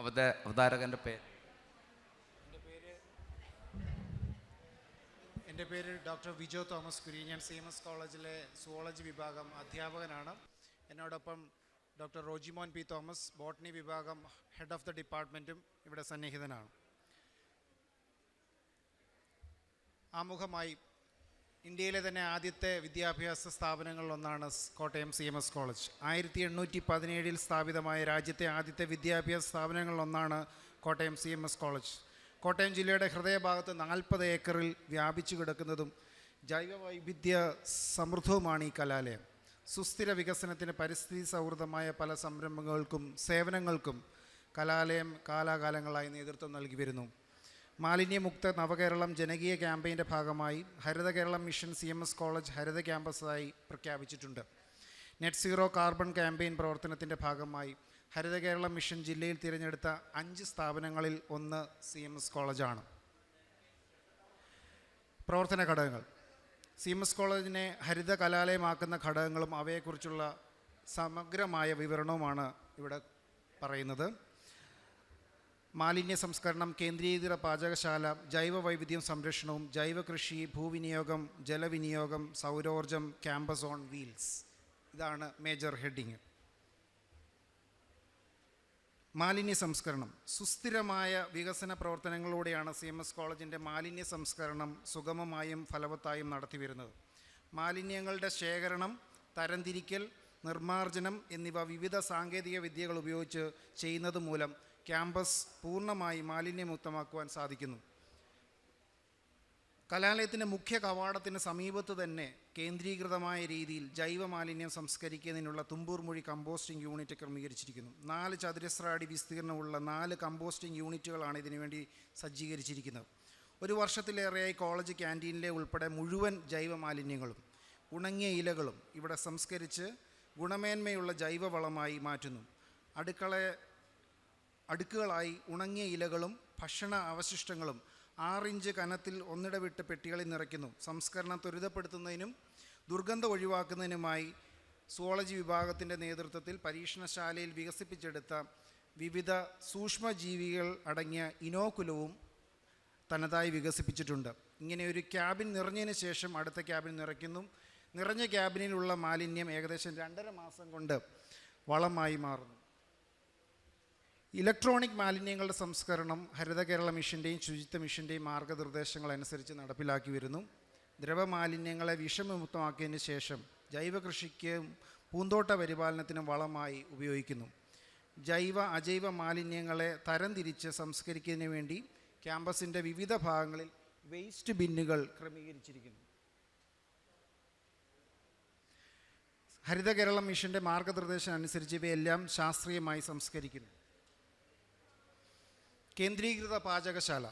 അവത അവതാരകന്റെ പേര് എന്റെ പേര് ഡോക്ടർ വിജോ തോമസ് കുരി. ഞാൻ സി എം എസ് കോളേജിലെ സുവോളജി വിഭാഗം അധ്യാപകനാണ്. എന്നോടൊപ്പം doctor Rojimon P Thomas botany വിഭാഗം ഹെഡ് ഓഫ് ദ ഡിപ്പാർട്ട്മെന്റും ഇവിടെ സന്നിഹിതനാണ്. ആമുഖമായി ഇന്ത്യയിലെ തന്നെ ആദ്യത്തെ വിദ്യാഭ്യാസ സ്ഥാപനങ്ങളിലൊന്നാണ് Kottayam C M S college. ആയിരത്തി എണ്ണൂറ്റി പതിനേഴിൽ സ്ഥാപിതമായ രാജ്യത്തെ ആദ്യത്തെ വിദ്യാഭ്യാസ സ്ഥാപനങ്ങളിലൊന്നാണ് Kottayam C M S college. Kottayam ജില്ലയുടെ ഹൃദയഭാഗത്ത് നാൽപ്പത് ഏക്കറിൽ വ്യാപിച്ചു കിടക്കുന്നതും ജൈവ വൈവിധ്യ സമൃദ്ധവുമാണ് ഈ കലാലയം. സുസ്ഥിര വികസനത്തിന് പരിസ്ഥിതി സൗഹൃദമായ പല സംരംഭങ്ങൾക്കും സേവനങ്ങൾക്കും കലാലയം കാലാകാലങ്ങളായി നേതൃത്വം നൽകി വരുന്നു. മാലിന്യമുക്ത നവകേരളം ജനകീയ ക്യാമ്പയിന്റെ ഭാഗമായി Haritha Keralam mission C M S college ഹരിത ക്യാമ്പസായി പ്രഖ്യാപിച്ചിട്ടുണ്ട്. നെറ്റ് സീറോ കാർബൺ ക്യാമ്പയിൻ പ്രവർത്തനത്തിന്റെ ഭാഗമായി ഹരിത കേരളം മിഷൻ ജില്ലയിൽ തിരഞ്ഞെടുത്ത അഞ്ച് സ്ഥാപനങ്ങളിൽ ഒന്ന് സി എം എസ് കോളേജാണ്. പ്രവർത്തന ഘടകങ്ങൾ. സി എം എസ് കോളേജിനെ ഹരിത കലാലയമാക്കുന്ന ഘടകങ്ങളും അവയെക്കുറിച്ചുള്ള സമഗ്രമായ വിവരണവുമാണ് ഇവിടെ പറയുന്നത്. മാലിന്യ സംസ്കരണം കേന്ദ്രീകൃത പാചകശാല ജൈവ വൈവിധ്യം സംരക്ഷണവും ജൈവ കൃഷി ഭൂവിനിയോഗം ജലവിനിയോഗം സൗരോർജം ക്യാമ്പസ് ഓൺ വീൽസ്. ഇതാണ് മേജർ ഹെഡിങ്. മാലിന്യ സംസ്കരണം. സുസ്ഥിരമായ വികസന പ്രവർത്തനങ്ങളിലൂടെയാണ് സി എം എസ് കോളേജിന്റെ മാലിന്യ സംസ്കരണം സുഗമമായും ഫലവത്തായും നടത്തിവരുന്നത്. മാലിന്യങ്ങളുടെ ശേഖരണം തരംതിരിക്കൽ നിർമ്മാർജനം എന്നിവ വിവിധ സാങ്കേതിക വിദ്യകൾ ഉപയോഗിച്ച് ചെയ്യുന്നത് മൂലം ക്യാമ്പസ് പൂർണമായി മാലിന്യമുക്തമാക്കുവാൻ സാധിക്കുന്നു. കലാലയത്തിന്റെ മുഖ്യ കവാടത്തിന് സമീപത്ത് തന്നെ കേന്ദ്രീകൃതമായ രീതിയിൽ ജൈവ മാലിന്യം സംസ്കരിക്കുന്നതിനുള്ള തുമ്പൂർ മൊഴി കമ്പോസ്റ്റിംഗ് യൂണിറ്റ് ക്രമീകരിച്ചിരിക്കുന്നു. നാല് ചതുരശ്ര അടി വിസ്തീർണമുള്ള നാല് കമ്പോസ്റ്റിംഗ് യൂണിറ്റുകളാണ് ഇതിനുവേണ്ടി സജ്ജീകരിച്ചിരിക്കുന്നത്. ഒരു വർഷത്തിലേറെയായി കോളേജ് ക്യാന്റീനിലെ ഉൾപ്പെടെ മുഴുവൻ ജൈവ മാലിന്യങ്ങളും ഉണങ്ങിയ ഇലകളും ഇവിടെ സംസ്കരിച്ച് ഗുണമേന്മയുള്ള ജൈവവളമായി മാറ്റുന്നു. അടുക്കള അടുക്കുകളായി ഉണങ്ങിയ ഇലകളും ഭക്ഷണ അവശിഷ്ടങ്ങളും ആറിഞ്ച് കനത്തിൽ ഒന്നിടവിട്ട് പെട്ടികളിൽ നിറയ്ക്കുന്നു. സംസ്കരണം ത്വരിതപ്പെടുത്തുന്നതിനും ദുർഗന്ധം ഒഴിവാക്കുന്നതിനുമായി സുവോളജി വിഭാഗത്തിന്റെ നേതൃത്വത്തിൽ പരീക്ഷണശാലയിൽ വികസിപ്പിച്ചെടുത്ത വിവിധ സൂക്ഷ്മജീവികൾ അടങ്ങിയ ഇനോക്കുലവും തനതായി വികസിപ്പിച്ചിട്ടുണ്ട്. ഇങ്ങനെ ഒരു ക്യാബിൻ നിറഞ്ഞതിന് ശേഷം അടുത്ത ക്യാബിൻ നിറയ്ക്കുന്നു. നിറഞ്ഞ ക്യാബിനിലുള്ള മാലിന്യം ഏകദേശം രണ്ടര മാസം കൊണ്ട് വളമായി മാറുന്നു. ഇലക്ട്രോണിക് മാലിന്യങ്ങളുടെ സംസ്കരണം ഹരിത കേരള മിഷന്റെയും ശുചിത്വ മിഷന്റെയും മാർഗനിർദ്ദേശങ്ങൾ അനുസരിച്ച് നടപ്പിലാക്കി വരുന്നു. ദ്രവമാലിന്യങ്ങളെ വിഷമുക്തമാക്കിയതിന് ശേഷം ജൈവ കൃഷിക്കും പൂന്തോട്ട പരിപാലനത്തിനും വളമായി ഉപയോഗിക്കുന്നു. ജൈവ അജൈവ മാലിന്യങ്ങളെ തരംതിരിച്ച് സംസ്കരിക്കുന്നതിന് വേണ്ടി ക്യാമ്പസിന്റെ വിവിധ ഭാഗങ്ങളിൽ വേസ്റ്റ് ബിന്നുകൾ ക്രമീകരിച്ചിരിക്കുന്നു. ഹരിത കേരളം മിഷന്റെ മാർഗനിർദ്ദേശം അനുസരിച്ച് ഇവയെല്ലാം ശാസ്ത്രീയമായി സംസ്കരിക്കുന്നു. കേന്ദ്രീകൃത പാചകശാല.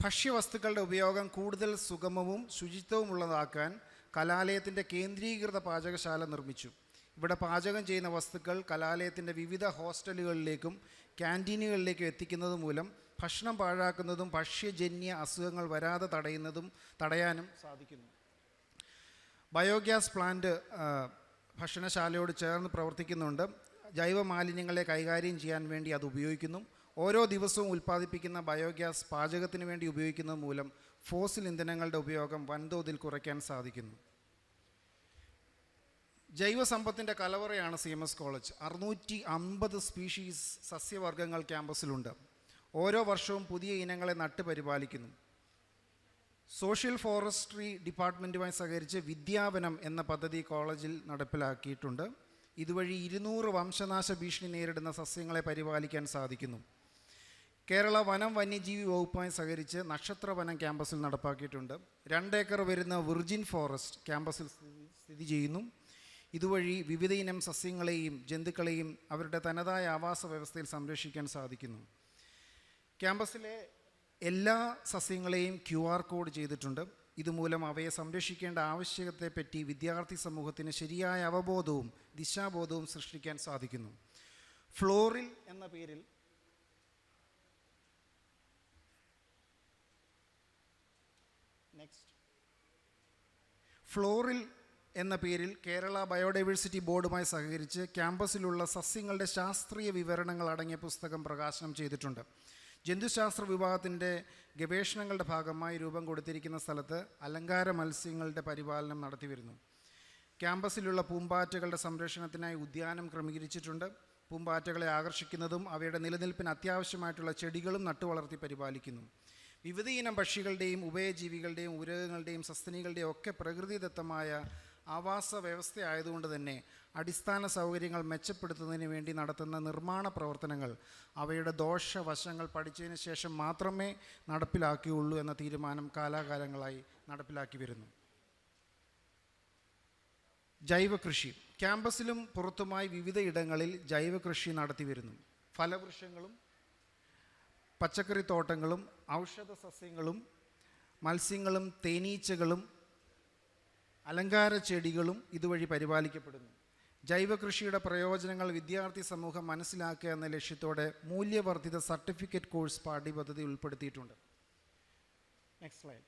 ഭക്ഷ്യവസ്തുക്കളുടെ ഉപയോഗം കൂടുതൽ സുഗമവും ശുചിത്വവുമുള്ളതാക്കാൻ കലാലയത്തിന്റെ കേന്ദ്രീകൃത പാചകശാല നിർമ്മിച്ചു. ഇവിടെ പാചകം ചെയ്യുന്ന വസ്തുക്കൾ കലാലയത്തിന്റെ വിവിധ ഹോസ്റ്റലുകളിലേക്കും ക്യാന്റീനുകളിലേക്കും എത്തിക്കുന്നത് മൂലം ഭക്ഷണം പാഴാക്കുന്നതും ഭക്ഷ്യജന്യ അസുഖങ്ങൾ വരാതെ തടയുന്നതും തടയാനും സാധിക്കുന്നു. ബയോഗ്യാസ് പ്ലാന്റ് ഭക്ഷണശാലയോട് ചേർന്ന് പ്രവർത്തിക്കുന്നുണ്ട്. ജൈവ മാലിന്യങ്ങളെ കൈകാര്യം ചെയ്യാൻ വേണ്ടി അത് ഉപയോഗിക്കുന്നു. ഓരോ ദിവസവും ഉൽപ്പാദിപ്പിക്കുന്ന ബയോഗ്യാസ് പാചകത്തിന് വേണ്ടി ഉപയോഗിക്കുന്നത് മൂലം ഫോസിൽ ഇന്ധനങ്ങളുടെ ഉപയോഗം വൻതോതിൽ കുറയ്ക്കാൻ സാധിക്കുന്നു. ജൈവസമ്പത്തിന്റെ കലവറയാണ് സി എം എസ് കോളേജ്. അറുന്നൂറ്റി അമ്പത് സ്പീഷീസ് സസ്യവർഗങ്ങൾ ക്യാമ്പസിലുണ്ട്. ഓരോ വർഷവും പുതിയ ഇനങ്ങളെ നട്ട് പരിപാലിക്കുന്നു സോഷ്യൽ ഫോറസ്ട്രി ഡിപ്പാർട്ട്മെന്റുമായി സഹകരിച്ച് വിദ്യാപനം എന്ന പദ്ധതി കോളേജിൽ നടപ്പിലാക്കിയിട്ടുണ്ട്. ഇതുവഴി ഇരുന്നൂറ് വംശനാശ ഭീഷണി നേരിടുന്ന സസ്യങ്ങളെ പരിപാലിക്കാൻ സാധിക്കുന്നു. കേരള വനം വന്യജീവി വകുപ്പുമായി സഹകരിച്ച് നക്ഷത്രവനം ക്യാമ്പസിൽ നടപ്പാക്കിയിട്ടുണ്ട്. രണ്ടേക്കർ വരുന്ന വിർജിൻ ഫോറസ്റ്റ് ക്യാമ്പസിൽ സ്ഥിതി ചെയ്യുന്നു. ഇതുവഴി വിവിധ ഇനം സസ്യങ്ങളെയും ജന്തുക്കളെയും അവരുടെ തനതായ ആവാസ വ്യവസ്ഥയിൽ സംരക്ഷിക്കാൻ സാധിക്കുന്നു. ക്യാമ്പസിലെ എല്ലാ സസ്യങ്ങളെയും ക്യു ആർ കോഡ് ചെയ്തിട്ടുണ്ട്. ഇതുമൂലം അവയെ സംരക്ഷിക്കേണ്ട ആവശ്യകതയെപ്പറ്റി വിദ്യാർത്ഥി സമൂഹത്തിന് ശരിയായ അവബോധവും ദിശാബോധവും സൃഷ്ടിക്കാൻ സാധിക്കുന്നു. ഫ്ലോറിൽ എന്ന പേരിൽ നെക്സ്റ്റ് ഫ്ലോറിൽ എന്ന പേരിൽ കേരള ബയോഡൈവേഴ്സിറ്റി ബോർഡുമായി സഹകരിച്ച് ക്യാമ്പസിലുള്ള സസ്യങ്ങളുടെ ശാസ്ത്രീയ വിവരണങ്ങൾ അടങ്ങിയ പുസ്തകം പ്രകാശനം ചെയ്തിട്ടുണ്ട്. ജന്തുശാസ്ത്ര വിഭാഗത്തിന്റെ ഗവേഷണങ്ങളുടെ ഭാഗമായി രൂപം കൊടുത്തിരിക്കുന്ന സ്ഥലത്ത് അലങ്കാര മത്സ്യങ്ങളുടെ പരിപാലനം നടത്തിവരുന്നു ക്യാമ്പസിലുള്ള പൂമ്പാറ്റകളുടെ സംരക്ഷണത്തിനായി ഉദ്യാനം ക്രമീകരിച്ചിട്ടുണ്ട്. പൂമ്പാറ്റകളെ ആകർഷിക്കുന്നതും അവയുടെ നിലനിൽപ്പിന് അത്യാവശ്യമായിട്ടുള്ള ചെടികളും നട്ടുവളർത്തി പരിപാലിക്കുന്നു. വിവിധ ഇനം പക്ഷികളുടെയും ഉഭയജീവികളുടെയും ഉരകങ്ങളുടെയും സസ്തനികളുടെയും ഒക്കെ പ്രകൃതിദത്തമായ ആവാസ വ്യവസ്ഥയായതുകൊണ്ട് തന്നെ അടിസ്ഥാന സൗകര്യങ്ങൾ മെച്ചപ്പെടുത്തുന്നതിന് വേണ്ടി നടത്തുന്ന നിർമ്മാണ പ്രവർത്തനങ്ങൾ അവയുടെ ദോഷവശങ്ങൾ പഠിച്ചതിന് ശേഷം മാത്രമേ നടപ്പിലാക്കിയുള്ളൂ എന്ന തീരുമാനം കാലാകാലങ്ങളായി നടപ്പിലാക്കി വരുന്നു. ജൈവ കൃഷി ക്യാമ്പസിലും പുറത്തുമായി വിവിധ ഇടങ്ങളിൽ ജൈവ കൃഷി നടത്തി വരുന്നു. ഫലവൃക്ഷങ്ങളും പച്ചക്കറി തോട്ടങ്ങളും ഔഷധ സസ്യങ്ങളും മത്സ്യങ്ങളും തേനീച്ചകളും അലങ്കാര ചെടികളും ഇതുവഴി പരിപാലിക്കപ്പെടുന്നു. ജൈവ കൃഷിയുടെ പ്രയോജനങ്ങൾ വിദ്യാർത്ഥി സമൂഹം മനസ്സിലാക്കുക എന്ന ലക്ഷ്യത്തോടെ മൂല്യവർദ്ധിത സർട്ടിഫിക്കറ്റ് കോഴ്സ് പാഠ്യപദ്ധതി ഉൾപ്പെടുത്തിയിട്ടുണ്ട്. Next slide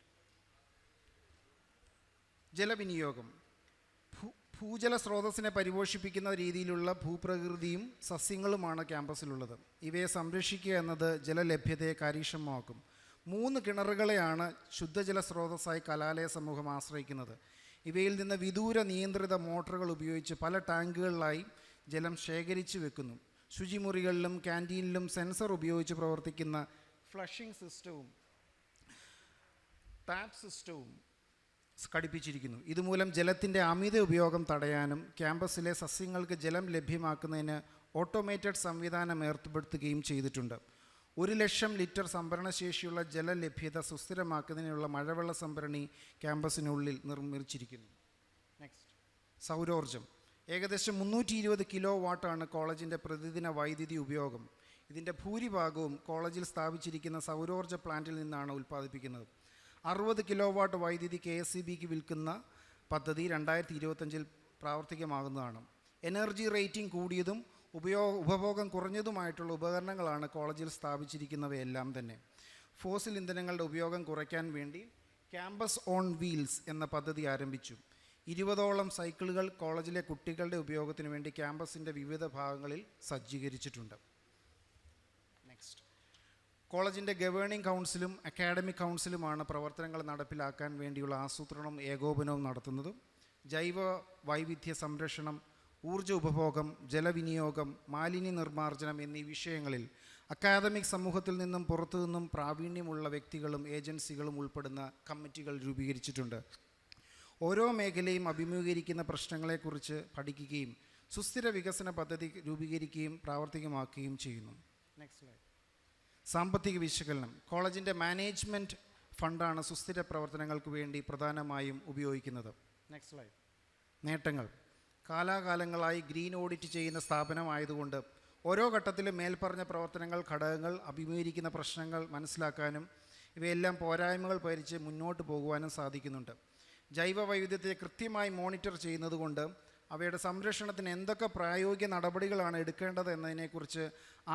ജലവിനിയോഗം. ഭൂജല സ്രോതസ്സിനെ പരിപോഷിപ്പിക്കുന്ന രീതിയിലുള്ള ഭൂപ്രകൃതിയും സസ്യങ്ങളുമാണ് ക്യാമ്പസിലുള്ളത്. ഇവയെ സംരക്ഷിക്കുക എന്നത് ജലലഭ്യതയെ കാര്യക്ഷമമാക്കും. മൂന്ന് കിണറുകളെയാണ് ശുദ്ധജല സ്രോതസ്സായി കലാലയ സമൂഹം ആശ്രയിക്കുന്നത്. ഇവയിൽ നിന്ന് വിദൂര നിയന്ത്രിത മോട്ടോറുകൾ ഉപയോഗിച്ച് പല ടാങ്കുകളിലായി ജലം ശേഖരിച്ചു വെക്കുന്നു. ശുചിമുറികളിലും ക്യാന്റീനിലും സെൻസർ ഉപയോഗിച്ച് പ്രവർത്തിക്കുന്ന ഫ്ലഷിംഗ് സിസ്റ്റവും ടാപ്പ് സിസ്റ്റവും ഘടിപ്പിച്ചിരിക്കുന്നു. ഇതുമൂലം ജലത്തിന്റെ അമിത ഉപയോഗം തടയാനും ക്യാമ്പസിലെ സസ്യങ്ങൾക്ക് ജലം ലഭ്യമാക്കുന്നതിന് ഓട്ടോമേറ്റഡ് സംവിധാനം ഏർപ്പെടുത്തുകയും ചെയ്തിട്ടുണ്ട്. ഒരു ലക്ഷം ലിറ്റർ സംഭരണശേഷിയുള്ള ജലലഭ്യത സുസ്ഥിരമാക്കുന്നതിനുള്ള മഴവെള്ള സംഭരണി ക്യാമ്പസിനുള്ളിൽ നിർമ്മിച്ചിരിക്കുന്നു. നെക്സ്റ്റ് സൗരോർജം. ഏകദേശം മുന്നൂറ്റി ഇരുപത് കിലോ വാട്ടാണ് കോളേജിന്റെ പ്രതിദിന വൈദ്യുതി ഉപയോഗം. ഇതിന്റെ ഭൂരിഭാഗവും കോളേജിൽ സ്ഥാപിച്ചിരിക്കുന്ന സൗരോർജ പ്ലാന്റിൽ നിന്നാണ് ഉൽപ്പാദിപ്പിക്കുന്നത്. അറുപത് കിലോ വാട്ട് വൈദ്യുതി കെ എസ് ബിക്ക് വിൽക്കുന്ന പദ്ധതി രണ്ടായിരത്തി ഇരുപത്തഞ്ചിൽ പ്രാവർത്തികമാകുന്നതാണ്. എനർജി റേറ്റിംഗ് കൂടിയതും ഉപയോഗ ഉപഭോഗം കുറഞ്ഞതുമായിട്ടുള്ള ഉപകരണങ്ങളാണ് കോളേജിൽ സ്ഥാപിച്ചിരിക്കുന്നവയെല്ലാം തന്നെ. ഫോസിൽ ഇന്ധനങ്ങളുടെ ഉപയോഗം കുറയ്ക്കാൻ വേണ്ടി ക്യാമ്പസ് ഓൺ വീൽസ് എന്ന പദ്ധതി ആരംഭിച്ചു. ഇരുപതോളം സൈക്കിളുകൾ കോളേജിലെ കുട്ടികളുടെ ഉപയോഗത്തിന് വേണ്ടി ക്യാമ്പസിന്റെ വിവിധ ഭാഗങ്ങളിൽ സജ്ജീകരിച്ചിട്ടുണ്ട്. നെക്സ്റ്റ് കോളേജിന്റെ ഗവേണിംഗ് കൗൺസിലും അക്കാഡമിക് കൗൺസിലുമാണ് പ്രവർത്തനങ്ങൾ നടപ്പിലാക്കാൻ വേണ്ടിയുള്ള ആസൂത്രണവും ഏകോപനവും നടത്തുന്നതും ജൈവ വൈവിധ്യ സംരക്ഷണം ഊർജ ഉപഭോഗം ജലവിനിയോഗം മാലിന്യ നിർമ്മാർജനം എന്നീ വിഷയങ്ങളിൽ അക്കാദമിക് സമൂഹത്തിൽ നിന്നും പുറത്തു നിന്നും പ്രാവീണ്യമുള്ള വ്യക്തികളും ഏജൻസികളും ഉൾപ്പെടുന്ന കമ്മിറ്റികൾ രൂപീകരിച്ചിട്ടുണ്ട്. ഓരോ മേഖലയും അഭിമുഖീകരിക്കുന്ന പ്രശ്നങ്ങളെക്കുറിച്ച് പഠിക്കുകയും സുസ്ഥിര വികസന പദ്ധതി രൂപീകരിക്കുകയും പ്രാവർത്തികമാക്കുകയും ചെയ്യുന്നു. നെക്സ്റ്റ് സ്ലൈഡ് സാമ്പത്തിക വിശകലനം. കോളേജിന്റെ മാനേജ്മെന്റ് ഫണ്ടാണ് സുസ്ഥിര പ്രവർത്തനങ്ങൾക്ക് വേണ്ടി പ്രധാനമായും ഉപയോഗിക്കുന്നത്. നെക്സ്റ്റ് സ്ലൈഡ് നേട്ടങ്ങൾ. കാലാകാലങ്ങളായി ഗ്രീൻ ഓഡിറ്റ് ചെയ്യുന്ന സ്ഥാപനമായതുകൊണ്ട് ഓരോ ഘട്ടത്തിലും മേൽപ്പറഞ്ഞ പ്രവർത്തനങ്ങൾ ഘടകങ്ങൾ അഭിമുഖീകരിക്കുന്ന പ്രശ്നങ്ങൾ മനസ്സിലാക്കാനും ഇവയെല്ലാം പോരായ്മകൾ പരിച്ച് മുന്നോട്ട് പോകുവാനും സാധിക്കുന്നുണ്ട്. ജൈവ വൈവിധ്യത്തെ കൃത്യമായി മോണിറ്റർ ചെയ്യുന്നതുകൊണ്ട് അവയുടെ സംരക്ഷണത്തിന് എന്തൊക്കെ പ്രായോഗിക നടപടികളാണ് എടുക്കേണ്ടത് എന്നതിനെക്കുറിച്ച്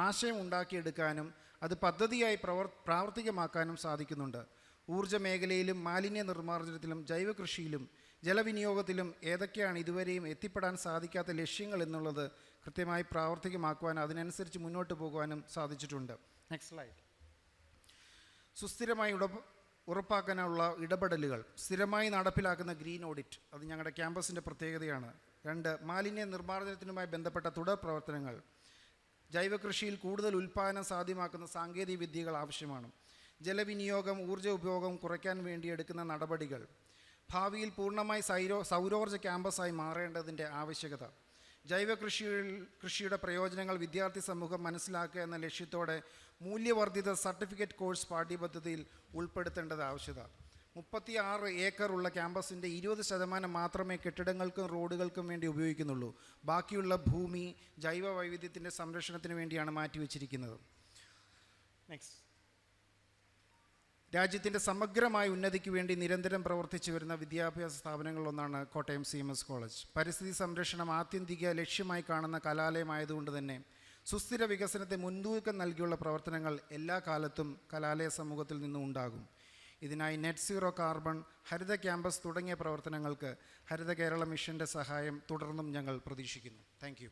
ആശയം ഉണ്ടാക്കിയെടുക്കാനും അത് പദ്ധതിയായി പ്രവർ പ്രാവർത്തികമാക്കാനും സാധിക്കുന്നുണ്ട്. ഊർജ മേഖലയിലും മാലിന്യ നിർമ്മാർജനത്തിലും ജൈവ കൃഷിയിലും ജലവിനിയോഗത്തിലും ഏതൊക്കെയാണ് ഇതുവരെയും എത്തിപ്പെടാൻ സാധിക്കാത്ത ലക്ഷ്യങ്ങൾ എന്നുള്ളത് കൃത്യമായി പ്രാവർത്തികമാക്കുവാനും അതിനനുസരിച്ച് മുന്നോട്ട് പോകുവാനും സാധിച്ചിട്ടുണ്ട്. നെക്സ്റ്റ് സ്ലൈഡ് സുസ്ഥിരമായി ഉട ഉറപ്പാക്കാനുള്ള ഇടപെടലുകൾ. സ്ഥിരമായി നടപ്പിലാക്കുന്ന ഗ്രീൻ ഓഡിറ്റ് അത് ഞങ്ങളുടെ ക്യാമ്പസിന്റെ പ്രത്യേകതയാണ്. രണ്ട് മാലിന്യ നിർമ്മാർജനത്തിനുമായി ബന്ധപ്പെട്ട തുടർ പ്രവർത്തനങ്ങൾ. ജൈവകൃഷിയിൽ കൂടുതൽ ഉൽപ്പാദനം സാധ്യമാക്കുന്ന സാങ്കേതിക വിദ്യകൾ ആവശ്യമാണ്. ജലവിനിയോഗം ഊർജ ഉപയോഗം കുറയ്ക്കാൻ വേണ്ടി എടുക്കുന്ന നടപടികൾ. ഭാവിയിൽ പൂർണമായി സൈരോ സൗരോർജ ക്യാമ്പസായി മാറേണ്ടതിന്റെ ആവശ്യകത. ജൈവ കൃഷിയിൽ കൃഷിയുടെ പ്രയോജനങ്ങൾ വിദ്യാർത്ഥി സമൂഹം മനസ്സിലാക്കുക എന്ന ലക്ഷ്യത്തോടെ മൂല്യവർദ്ധിത സർട്ടിഫിക്കറ്റ് കോഴ്സ് പാഠ്യപദ്ധതിയിൽ ഉൾപ്പെടുത്തേണ്ടത് ആവശ്യത. മുപ്പത്തി ആറ് ഏക്കറുള്ള ക്യാമ്പസിന്റെ ഇരുപത് ശതമാനം മാത്രമേ കെട്ടിടങ്ങൾക്കും റോഡുകൾക്കും വേണ്ടി ഉപയോഗിക്കുന്നുള്ളൂ. ബാക്കിയുള്ള ഭൂമി ജൈവ വൈവിധ്യത്തിന്റെ സംരക്ഷണത്തിന് വേണ്ടിയാണ് മാറ്റിവെച്ചിരിക്കുന്നത്. നെക്സ്റ്റ് രാജ്യത്തിന്റെ സമഗ്രമായ ഉന്നതിക്ക് വേണ്ടി നിരന്തരം പ്രവർത്തിച്ചു വരുന്ന വിദ്യാഭ്യാസ സ്ഥാപനങ്ങളിലൊന്നാണ് Kottayam C M S college. പരിസ്ഥിതി സംരക്ഷണം ആത്യന്തിക ലക്ഷ്യമായി കാണുന്ന കലാലയമായതുകൊണ്ട് തന്നെ സുസ്ഥിര വികസനത്തെ മുൻതൂക്കം നൽകിയുള്ള പ്രവർത്തനങ്ങൾ എല്ലാ കാലത്തും കലാലയ സമൂഹത്തിൽ നിന്നും ഉണ്ടാകും. ഇതിനായി നെറ്റ് സീറോ കാർബൺ ഹരിത ക്യാമ്പസ് തുടങ്ങിയ പ്രവർത്തനങ്ങൾക്ക് ഹരിത കേരള മിഷന്റെ സഹായം തുടർന്നും ഞങ്ങൾ പ്രതീക്ഷിക്കുന്നു. താങ്ക്